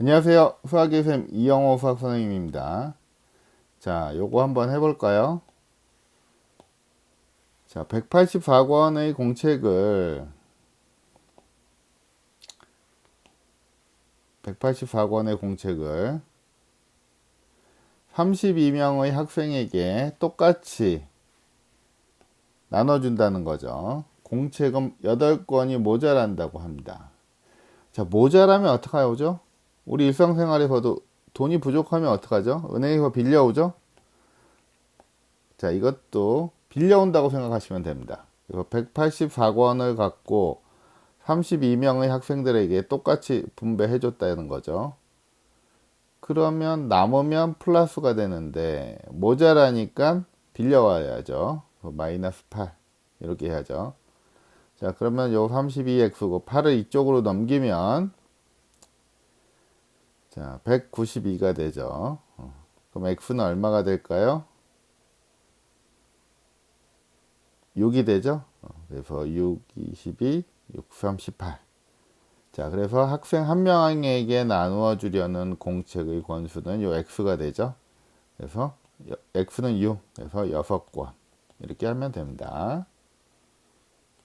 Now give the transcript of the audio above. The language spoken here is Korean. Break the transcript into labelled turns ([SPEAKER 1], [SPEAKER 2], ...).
[SPEAKER 1] 안녕하세요. 수학의 쌤 이영호 수학 선생님입니다. 자, 요거 한번 해볼까요? 자, 184권의 공책을 184권의 공책을 32명의 학생에게 똑같이 나눠준다는 거죠. 공책은 8권이 모자란다고 합니다. 자, 모자라면 어떻게 하죠? 우리 일상생활에서도 돈이 부족하면 어떡하죠? 은행에서 빌려오죠? 자, 이것도 빌려온다고 생각하시면 됩니다. 이거 184권을 갖고 32명의 학생들에게 똑같이 분배해 줬다는 거죠. 그러면 남으면 플러스가 되는데 모자라니까 빌려와야죠. 마이너스 8 이렇게 해야죠. 자, 그러면 요 32x고 8을 이쪽으로 넘기면 자, 192가 되죠. 어, 그럼 x는 얼마가 될까요? 6이 되죠. 어, 그래서 6, 22, 6, 38. 자, 그래서 학생 한 명에게 나누어 주려는 공책의 권수는 요 x가 되죠. 그래서 x는 6, 그래서 6권. 이렇게 하면 됩니다.